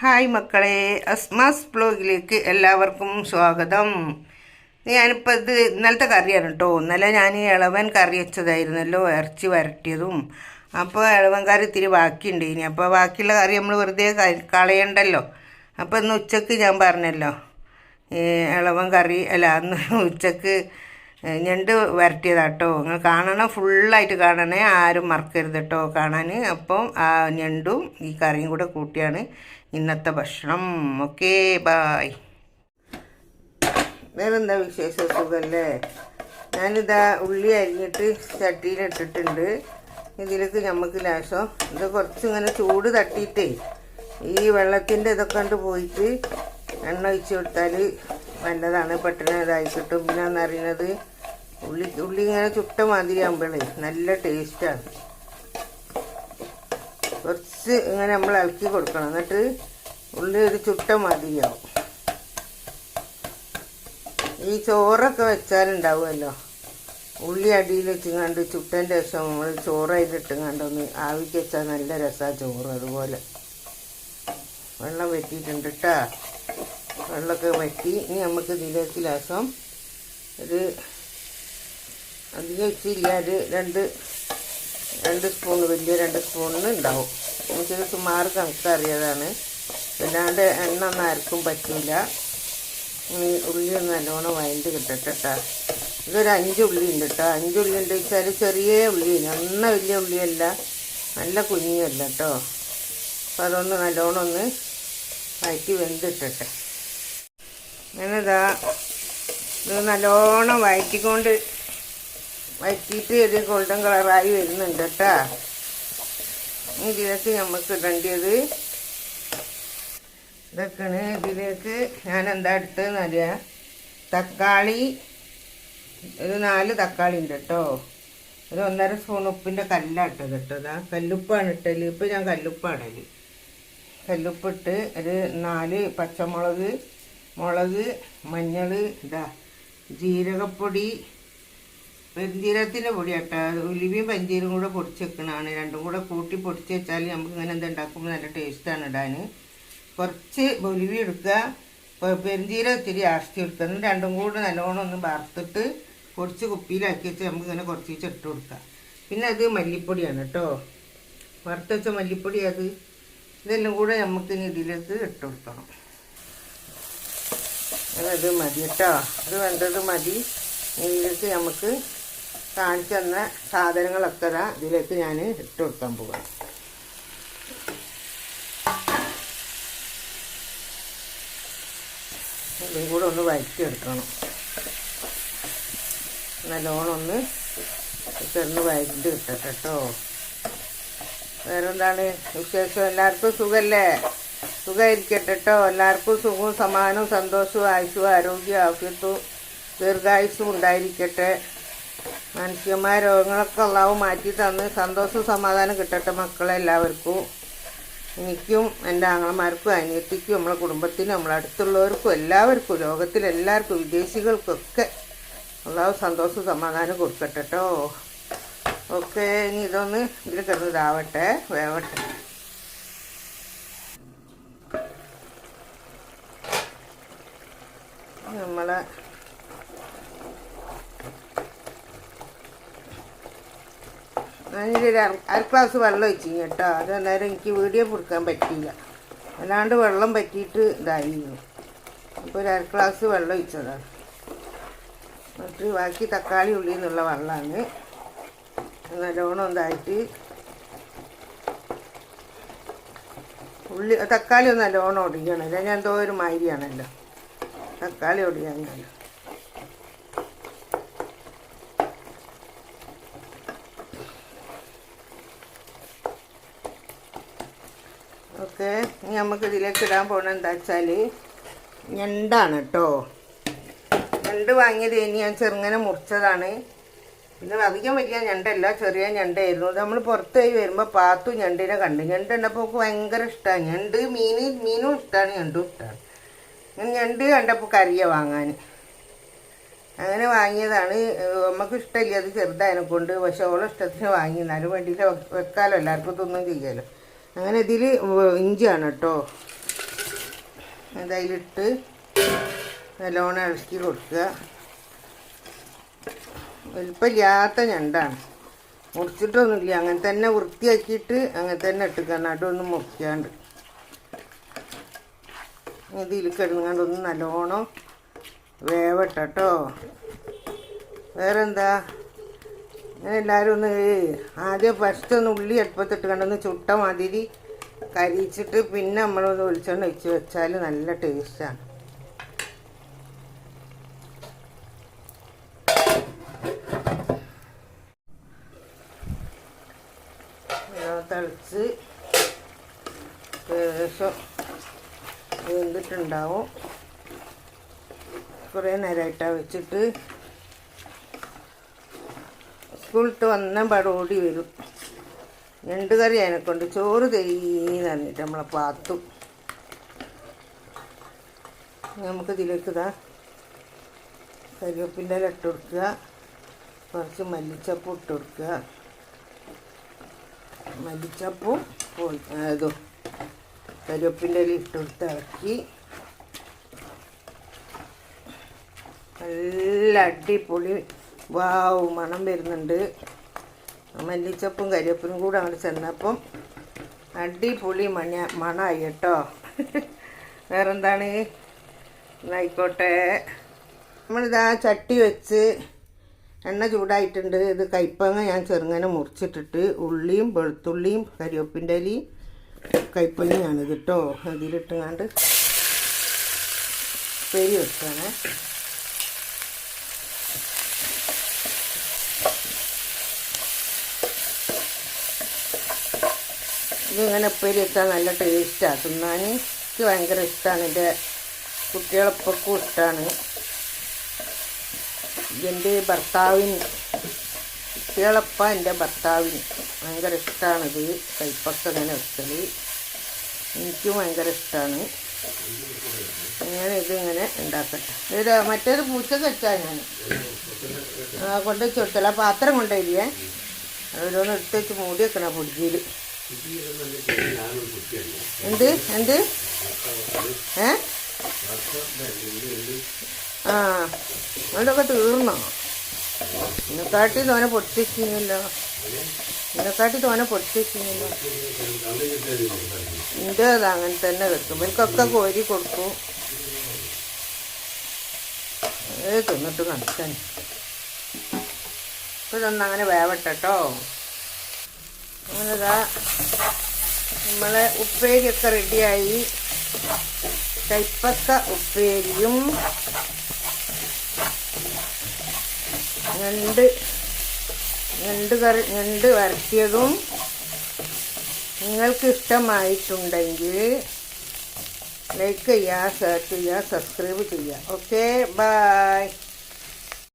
Hi മക്കളെ അസ്മാസ് ബ്ലോഗിലേക്ക് എല്ലാവർക്കും സ്വാഗതം. ഞാനിപ്പോൾ ഇത് ഇന്നലത്തെ കറിയാണ് കേട്ടോ ഇന്നലെ ഞാൻ ഇളവൻ കറി വെച്ചതായിരുന്നല്ലോ ഇറച്ചി വരട്ടിയതും. അപ്പോൾ ഇളവൻ കറി ഇത്തിരി ബാക്കിയുണ്ട് ഇനി. അപ്പോൾ ബാക്കിയുള്ള കറി നമ്മൾ വെറുതെ കളയണ്ടല്ലോ. അപ്പോൾ ഇന്ന് ഉച്ചയ്ക്ക് ഞാൻ പറഞ്ഞല്ലോ ഇളവൻ കറി അല്ല അന്ന് ഉച്ചയ്ക്ക് ഞണ്ട് വരട്ടിയതാട്ടോ നിങ്ങൾ കാണണം ഫുള്ളായിട്ട് കാണണേ ആരും മറക്കരുത് കേട്ടോ കാണാൻ അപ്പം ആ ഞണ്ടും ഈ കറിയും കൂടെ കൂട്ടിയാണ്. ഇന്നത്തെ ഭക്ഷണം. ഓക്കെ ബായ് വേറെന്താ വിശേഷ? സുഖല്ലേ? ഞാനിതാ ഉള്ളി അരിഞ്ഞിട്ട് ചട്ടിയിലിട്ടിട്ടുണ്ട്. ഇതിലേക്ക് നമുക്ക് ലാശം. ഇത് കുറച്ച് ഇങ്ങനെ ചൂട് തട്ടിയിട്ടേ ഈ വെള്ളത്തിന്റെ ഇതൊക്കെ കണ്ട് പോയിട്ട് എണ്ണ ഒഴിച്ചു കൊടുത്താൽ നല്ലതാണ്. പെട്ടെന്ന് ഇതായി കിട്ടും. പിന്നെ എന്നറിയുന്നത് ഉള്ളി ഉള്ളി ഇങ്ങനെ ചുട്ട മാതിരി ആകുമ്പോഴേ നല്ല ടേസ്റ്റാണ് കുറച്ച് ഇങ്ങനെ നമ്മൾ ഇളക്കി കൊടുക്കണം. എന്നിട്ട് ഉള്ളി ഒരു ചുട്ട മതിയാവും. ഈ ചോറൊക്കെ വെച്ചാലുണ്ടാവുമല്ലോ. ഉള്ളി അടിയിൽ വെച്ചിങ്ങാണ്ട് ചുട്ടന്റെ ശേഷം നമ്മൾ ചോറ് അതിലിട്ടുങ്ങാണ്ട് ഒന്ന് ആവിക്ക് വെച്ചാൽ നല്ല രസമാണ് ചോറ് അതുപോലെ. വെള്ളം വെട്ടിയിട്ടുണ്ട് കേട്ടാ വെള്ളമൊക്കെ വെട്ടി ഇനി നമുക്ക് ഇതിലേക്ക് ലാസം ഒരു അധികം വെച്ചില്ല ഒരു രണ്ട് രണ്ട് സ്പൂൺ വലിയ രണ്ട് സ്പൂണിന് ഉണ്ടാവും. എനിക്കിത് സുമാറ് കണക്കറിയതാണ് അല്ലാണ്ട് എണ്ണ ഒന്നും ആർക്കും പറ്റില്ല ഉള്ളി ഒന്ന് നല്ലോണം വയണ്ട് കിട്ടട്ടെ കേട്ടോ ഇതൊരു അഞ്ച് ഉള്ളി ഉണ്ട് കേട്ടോ അഞ്ച് ഉള്ളി ഉണ്ട് വെച്ചാൽ ചെറിയ ഉള്ളി നന്ന വലിയ ഉള്ളിയല്ല. നല്ല കുഞ്ഞിയല്ല കേട്ടോ അപ്പം അതൊന്ന് നല്ലോണം ഒന്ന് വയറ്റി വെന്തിട്ടട്ടെ. അങ്ങനെ ഇത് നല്ലോണം വയറ്റിക്കൊണ്ട് വയറ്റിയിട്ട് ഒരു ഗോൾഡൻ കളറായി വരുന്നുണ്ട് കേട്ടോ. ഇതിലേക്ക് നമുക്ക് ഇടേണ്ടത് ഇതൊക്കെയാണ്. ഇതിലേക്ക് ഞാൻ എന്താ എടുത്തതെന്ന് അറിയാം? തക്കാളി ഒരു നാല് തക്കാളി ഉണ്ട് കേട്ടോ. ഒരു ഒന്നര സ്പൂൺ ഉപ്പിന്റെ കല്ലാട്ടത് കേട്ടോ. അതാ കല്ലുപ്പാണ് ഇട്ടൽ. ഇപ്പം ഞാൻ കല്ലുപ്പാണ് ഇടൽ. കല്ലുപ്പിട്ട് ഒരു നാല് പച്ചമുളക് മുളക് മഞ്ഞൾ ഇതാ ജീരകപ്പൊടി പെരുംജീരകത്തിന്റെ പൊടി കേട്ടോ ഉലുവയും പഞ്ചീരും കൂടെ പൊടിച്ച് വെക്കണതാണ് രണ്ടും കൂടെ കൂട്ടി പൊടിച്ച് വെച്ചാൽ നമുക്ക് ഇങ്ങനെ എന്താ ഉണ്ടാക്കുമ്പോൾ നല്ല ടേസ്റ്റാണ് ഇടാൻ കുറച്ച് ഉലുവി എടുക്കുക. പെരുംജീരകം ഇത്തിരി ആസ്തി എടുക്കുക രണ്ടും കൂടെ നല്ലോണം ഒന്ന് വറുത്തിട്ട് പൊടിച്ച് കുപ്പിയിലാക്കി വെച്ച് നമുക്ക് ഇങ്ങനെ കുറച്ച് ചെട്ട് കൊടുക്കാം. പിന്നെ അത് മല്ലിപ്പൊടിയാണ് കേട്ടോ വറുത്ത് വെച്ച മല്ലിപ്പൊടി അത് ഇതെല്ലാം കൂടെ നമുക്ക് ഇതിലേക്ക് ഇട്ട് കൊടുക്കണം. അത് മതി കേട്ടോ അത് വേണ്ടത് മതി. ഇതിലേക്ക് നമുക്ക് കാണിച്ചു തന്ന സാധനങ്ങളൊക്കെ ദാ ഇതിലേക്ക് ഞാൻ ഇട്ട് കൊടുക്കാൻ പോവാം ഇതും കൂടെ ഒന്ന് വഴറ്റിയെടുക്കണം. നല്ലോണം ഒന്ന് ചെറുന്ന് വഴറ്റി കിട്ടട്ടെ കേട്ടോ. വേറെന്താണ് വിശേഷം? എല്ലാവർക്കും സുഖല്ലേ? സുഖമായിരിക്കട്ടെ കേട്ടോ. എല്ലാവർക്കും സുഖവും സമാനവും സന്തോഷവും ആയുസ്സും ആരോഗ്യവും ആഫ്യത്തും ദീർഘായുസ്സും ഉണ്ടായിരിക്കട്ടെ. മാനസികമായ രോഗങ്ങളൊക്കെ അള്ളാവ് മാറ്റി തന്ന് സന്തോഷവും സമാധാനം കിട്ടട്ടെ മക്കളെ എല്ലാവർക്കും. എനിക്കും എന്റെ ആങ്ങളമാർക്കും അനിയത്തിക്കും നമ്മളെ കുടുംബത്തിനും നമ്മളെ അടുത്തുള്ളവർക്കും എല്ലാവർക്കും ലോകത്തിലെല്ലാവർക്കും വിദേശികൾക്കൊക്കെ അള്ളാഹു സന്തോഷവും സമാധാനം കൊടുക്കട്ടെ കേട്ടോ ഓക്കെ ഇനി ഇതൊന്ന് ഇതിൽ കിടന്ന് ഇതാവട്ടെ വേവട്ടെ. നമ്മളെ ഞാനൊരു അര ഗ്ലാസ് വെള്ളം വെച്ചു കേട്ടോ. അത് അന്നേരം എനിക്ക് വീഡിയോ കൊടുക്കാൻ പറ്റിയില്ല. അല്ലാണ്ട് വെള്ളം പറ്റിയിട്ട് ഇതായിരുന്നു അപ്പോൾ ഒരു അര ഗ്ലാസ് വെള്ളം ഒഴിച്ചതാണ് എന്നിട്ട് ബാക്കി തക്കാളി ഉള്ളിൽ നിന്നുള്ള വെള്ളമാണ്. നല്ലോണം ഇതായിട്ട് ഉള്ളി തക്കാളി ഒന്ന് നല്ലോണം ഒടിക്കണം. അല്ല ഞാൻ എന്തോ ഒരു മാതിരിയാണല്ലോ. തക്കാളി ഒടിയാഞ്ഞാൽ ഓക്കെ ഇനി നമുക്ക് ഇതിലേക്ക് ഇടാൻ പോകണം എന്താ വെച്ചാൽ ഞണ്ടാണ് കേട്ടോ ഞണ്ട് വാങ്ങിയത് ഇനി ഞാൻ ചെറുങ്ങനെ മുറിച്ചതാണ്. പിന്നെ അധികം വലിയ ഞണ്ടല്ല ചെറിയ ഞണ്ടായിരുന്നു. നമ്മൾ പുറത്തായി വരുമ്പോൾ പാത്തു ഞണ്ടിനെ കണ്ടു. ഞണ്ട് കണ്ടപ്പോൾ ഭയങ്കര ഇഷ്ടമാണ് ഞണ്ട് മീൻ മീനും ഇഷ്ടമാണ് ഞണ്ടും ഇഷ്ടമാണ് ഞാൻ ഞണ്ട് കണ്ടപ്പോൾ കറിയ വാങ്ങാൻ അങ്ങനെ വാങ്ങിയതാണ്. നമുക്ക് ഇഷ്ടമില്ല അത് ചെറുതായതിനെ കൊണ്ട്. പക്ഷെ ഓളിഷ്ടത്തിന് വാങ്ങി. എന്നാലും വേണ്ടിയിട്ട് വെക്കാലോ. എല്ലാവർക്കും ഇതൊന്നും ചെയ്യാലോ അങ്ങനെ ഇതിൽ ഇഞ്ചിയാണ് കേട്ടോ. അതിലിട്ട് നല്ലോണം ഇളക്കി കൊടുക്കുക. വലിപ്പമില്ലാത്ത ഞണ്ടാണ്. മുറിച്ചിട്ടൊന്നുമില്ല. അങ്ങനെ തന്നെ വൃത്തിയാക്കിയിട്ട് അങ്ങനെ തന്നെ ഇട്ടുക നടുവൊന്നും മുറിക്കാണ്ട്. ഇതിൽ കിടന്നുകൊണ്ട് ഒന്ന് നല്ലോണം വേവട്ടോ വേറെന്താ? എല്ലാവരും ഒന്ന് ആദ്യം ഫസ്റ്റ് ഒന്ന് ഉള്ളി അടുപ്പത്തിട്ട് കണ്ടൊന്ന് ചുട്ട മാതിരി കരിച്ചിട്ട് പിന്നെ നമ്മളൊന്ന് വെളിച്ചെണ്ണ വെച്ച് വെച്ചാൽ നല്ല ടേസ്റ്റാണ് തളിച്ച് ഏകദേശം വെന്തിട്ടുണ്ടാവും. കുറേ നേരമായിട്ടാണ് വെച്ചിട്ട് സ്കൂളിട്ട് വന്ന പടോടി വരും. ഞണ്ട് കറി അതിനെക്കൊണ്ട് ചോറ് തരീന്ന് നമ്മളെ പാത്തു. നമുക്ക് ഇതിലേക്ക് ഇതാ കരിവേപ്പിന്റെ ഇല ഇട്ട് കൊടുക്കുക. കുറച്ച് മല്ലിച്ചപ്പും ഇട്ട് കൊടുക്കുക. മല്ലിച്ചപ്പും ഇതും കരിവേപ്പിന്റെ ഇല ഇട്ട് കൊടുത്ത് ഇറക്കി നല്ല അടിപൊളി വാവ് മണം വരുന്നുണ്ട്. മല്ലിച്ചപ്പും കരിയപ്പും കൂടെ അങ്ങോട്ട് ചെന്നപ്പം അടിപൊളി മണ മണമായി കേട്ടോ. വേറെന്താണ്? എന്നായിക്കോട്ടെ നമ്മളിതാ ചട്ടി വെച്ച് എണ്ണ ചൂടായിട്ടുണ്ട്. ഇത് കയ്പങ്ങ ഞാൻ ചെറുങ്ങനെ മുറിച്ചിട്ടിട്ട് ഉള്ളിയും വെളുത്തുള്ളിയും കരിവേപ്പിന്റെ ഇലയും കയ്പങ്ങയാണിത് കേട്ടോ. അതിലിട്ടുങ്ങാണ്ട് പെരി വെച്ചാണേ ഇതിങ്ങനെ ഉപ്പേരി ഇട്ടാൽ നല്ല ടേസ്റ്റാണ് തിന്നാൻ എനിക്ക് ഭയങ്കര ഇഷ്ടമാണ് എന്റെ കുട്ടികളെപ്പോഴും ഇഷ്ടമാണ് എന്റെ ഭർത്താവിന് കുട്ടികളപ്പ എന്റെ ഭർത്താവിന് ഭയങ്കര ഇഷ്ടമാണിത് കൈപ്പൊക്കെ ഇങ്ങനെ വെച്ചത് എനിക്കും ഭയങ്കര ഇഷ്ടമാണ് അങ്ങനെ ഇതിങ്ങനെ ഉണ്ടാക്കട്ടെ ഇത് മറ്റേത് പൂച്ച വെച്ചാൽ ഞാൻ ആ കൊണ്ടുവച്ച് കൊടുത്തല്ല. പാത്രം കൊണ്ടുപോയില്ലേ? ഓരോന്ന് എടുത്ത് വെച്ച് മൂടി വെക്കണം പൊടിയിൽ എന്ത്? എന്ത്? ഏ? ആ. അതൊക്കെ തീർന്നോ? ഇന്നത്താട്ടി തോനെ പൊട്ടിച്ചില്ലല്ലോ ഇന്നത്താട്ടി തോനെ പൊട്ടിച്ചില്ലല്ലോ എന്റെ അത് അങ്ങനെ തന്നെ കിട്ടും. എനിക്കൊക്കെ കോരി കൊടുക്കും ഏ തിന്നിട്ട് കണക്കാൻ ഇപ്പൊ ഇതൊന്നും അങ്ങനെ വേവട്ടോ അങ്ങനെതാ നമ്മളെ ഉപ്പേരിയൊക്കെ റെഡിയായി. കൈപ്പക്ക ഉപ്പേരിയും ഞണ്ട് ഞണ്ട് കറി ഞണ്ട് വരട്ടിയതും നിങ്ങൾക്ക് ഇഷ്ടമായിട്ടുണ്ടെങ്കിൽ ലൈക്ക് ചെയ്യുക ഷെയർ ചെയ്യുക സബ്സ്ക്രൈബ് ചെയ്യുക. Okay bye